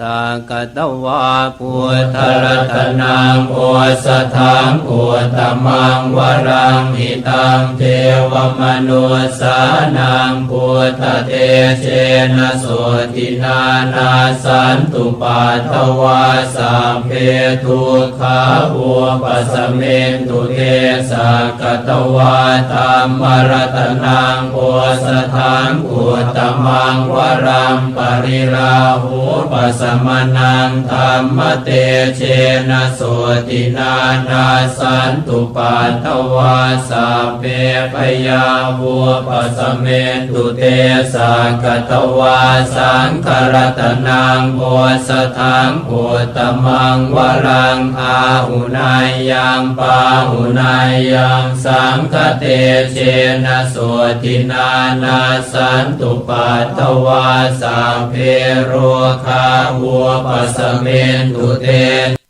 สักตวาพุทธรัตนังโอสถังโอตมังวรังหิตังเทวมนุสานังพุทธเตเชนะโสตินานาสันตุปัทวาสัมเพทุกขาอุปสเมนตุเทสักตวาธรรมรตนังโอสถังโอตมังวรังปริราหูปสมนังธรรมเตเชนะโสตินานาสันตุปัทถวาสัพเพปยาวุปสเมนตุเตสักตวาสังครตนังโอสถังโอตมังวรังอาหุนายยังปาหุนายยังสังคเตเชนะโสตินานาสันตุปัทถวาสัพเพโรคาวัวปัสเมนตุเต